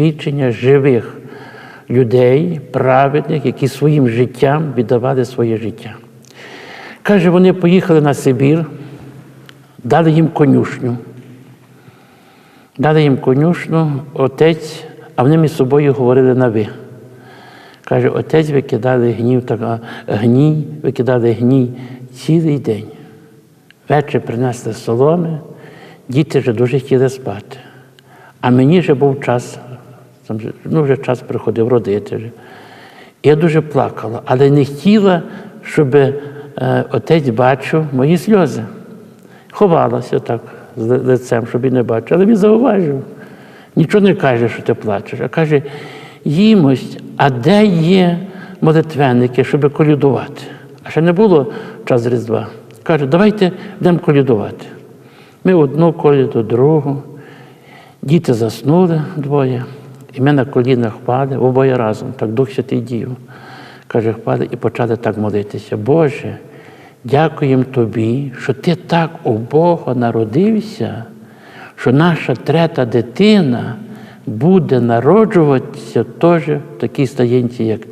свідчення живих людей, праведних, які своїм життям віддавали своє життя. Каже, вони поїхали на Сибір, дали їм конюшню. Дали їм конюшну, отець, а вони між собою говорили на ви. Каже, отець викидали гнів, так, гній, викидали гній цілий день. Вечір принесли соломи, діти вже дуже хотіли спати. А мені вже був час, там, же- ну вже час приходив родити. Вже. Я дуже плакала, але не хотіла, щоб е, отець бачив мої сльози. Ховалася так з лицем, щоб він не бачив. Але він зауважив. Нічого не каже, що ти плачеш, а каже, їмось, а де є молитвенники, щоб колядувати? А ще не було час Різдва. Каже, давайте йдемо колядувати. Ми одну коляду, другу. Діти заснули двоє, і ми на колінах впали, обоє разом, так Дух Святий дів. Каже, впали і почали так молитися. Боже, дякуємо Тобі, що Ти так у Бога народився, що наша трета дитина буде народжуватися теж в такій стаєнці, як ти.